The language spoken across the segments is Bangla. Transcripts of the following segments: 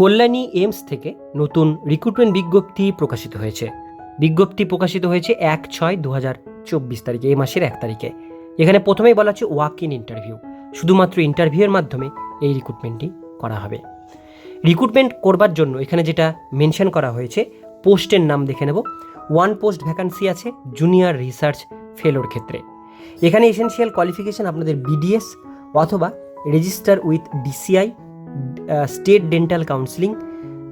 কল্যাণী এইমস থেকে নতুন রিক্রুটমেন্ট বিজ্ঞপ্তি প্রকাশিত হয়েছে। বিজ্ঞপ্তি প্রকাশিত হয়েছে এক ছয় দু হাজার চব্বিশ তারিখে, এই মাসের এক তারিখে। এখানে প্রথমেই বলা হচ্ছে ওয়াক ইন ইন্টারভিউ। শুধুমাত্র ইন্টারভিউয়ের মাধ্যমে এই রিক্রুটমেন্টটি করা হবে। রিক্রুটমেন্ট করবার জন্য এখানে যেটা মেনশন করা হয়েছে, পোস্টের নাম দেখে নেব। ওয়ান পোস্ট ভ্যাকান্সি আছে, জুনিয়র রিসার্চ ফেলোর ক্ষেত্রে। এখানে এসেনশিয়াল কোয়ালিফিকেশন আপনাদের বিডিএস অথবা register with DCI state dental counselling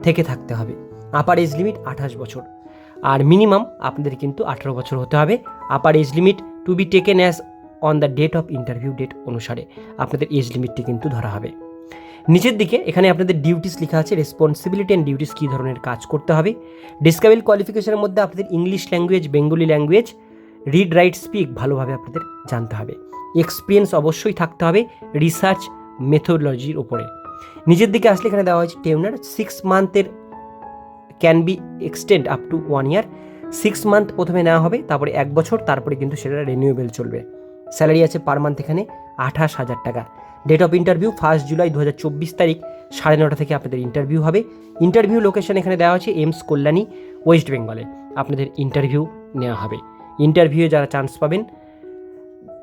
থেকে থাকতে হবে। আপার এজ লিমিট আঠাশ বছর। আর মিনিমাম আপনাদের কিন্তু আঠারো বছর হতে হবে। Upper age limit to be taken as on the date of interview date অনুসারে আপনাদের এজ লিমিটটি কিন্তু ধরা হবে। নিচের দিকে এখানে আপনাদের ডিউটিস লেখা আছে রেসপন্সিবিলিটি অ্যান্ড ডিউটিস কী ধরনের কাজ করতে হবে। ডিসকাবেল কোয়ালিফিকেশনের মধ্যে আপনাদের English language Bengali language read write speak ভালোভাবে আপনাদের জানতে হবে। এক্সপিরিয়েন্স অবশ্যই থাকতে হবে রিসার্চ মেথোডলজির উপরে। নিজের দিকে আসলে এখানে দেওয়া হয়েছে tenure. Six মান্থের can be extend up to one year six month প্রথমে নেওয়া হবে, তারপরে এক বছর, তারপরে কিন্তু সেটা রিনিউয়েবল চলবে। স্যালারি আছে পার মান্থ এখানে আঠাশ হাজার টাকা। Date of interview first July দু হাজার চব্বিশ তারিখ, সাড়ে নটা থেকে আপনাদের ইন্টারভিউ হবে। ইন্টারভিউ লোকেশন এখানে দেওয়া আছে এমস কল্যাণী ওয়েস্ট বেঙ্গলে আপনাদের ইন্টারভিউ নেওয়া হবে। ইন্টারভিউয়ে যারা চান্স পাবেন,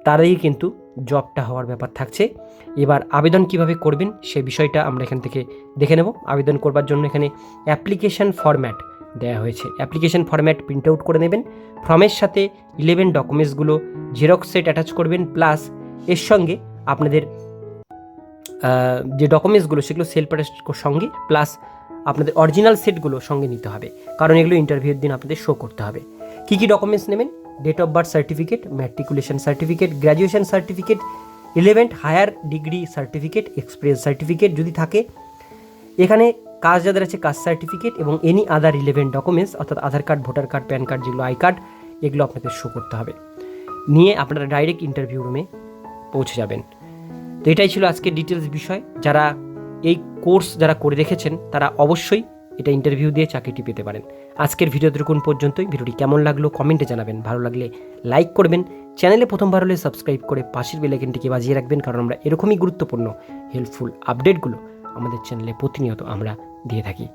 তারাই কিন্তু জবটা হওয়ার ব্যাপার থাকছে। এবার আবেদন কীভাবে করবেন সে বিষয়টা আমরা এখান থেকে দেখে নেব। আবেদন করবার জন্য এখানে অ্যাপ্লিকেশন ফরম্যাট দেওয়া হয়েছে। অ্যাপ্লিকেশন ফরম্যাট প্রিন্ট আউট করে নেবেন। ফর্মের সাথে ইলেভেন ডকুমেন্টসগুলো জেরক্স সেট অ্যাটাচ করবেন। প্লাস এর সঙ্গে আপনাদের যে ডকুমেন্টসগুলো সেগুলো সেলফ অ্যাটাচ সঙ্গে। প্লাস আপনাদের অরিজিনাল সেটগুলো সঙ্গে নিতে হবে। কারণ এগুলো ইন্টারভিউর দিন আপনাদের শো করতে হবে। কী কী ডকুমেন্টস নেবেন? Date of birth certificate matriculation certificate graduation certificate eleventh higher degree certificate experience certificate যদি থাকে, এখানে কাজ যাদের আছে কাস্ট সার্টিফিকেট এবং এনি আদার রিলেভেন্ট ডকুমেন্টস অর্থাৎ Aadhaar card voter card PAN card যেগুলো আই কার্ড এগুলো আপনাদের শো করতে হবে। নিয়ে আপনারা ডাইরেক্ট ইন্টারভিউ রুমে পৌঁছে যাবেন। তো এটাই ছিল আজকের ডিটেলস বিষয়। যারা এই কোর্স যারা করে রেখেছেন, তারা অবশ্যই এটা ইন্টারভিউ দিয়ে চাকরিটি পেতে পারেন। আজকের ভিডিও দেখুন পর্যন্তই। ভিডিওটি কেমন লাগল কমেন্টে জানাবেন। ভালো লাগলে লাইক করবেন। চ্যানেলে প্রথমবার হলে সাবস্ক্রাইব করে পাশের বেলাইকেনটিকে বাজিয়ে রাখবেন, কারণ আমরা এরকমই গুরুত্বপূর্ণ হেল্পফুল আপডেটগুলো আমাদের চ্যানেলে প্রতিনিয়ত আমরা দিয়ে থাকি।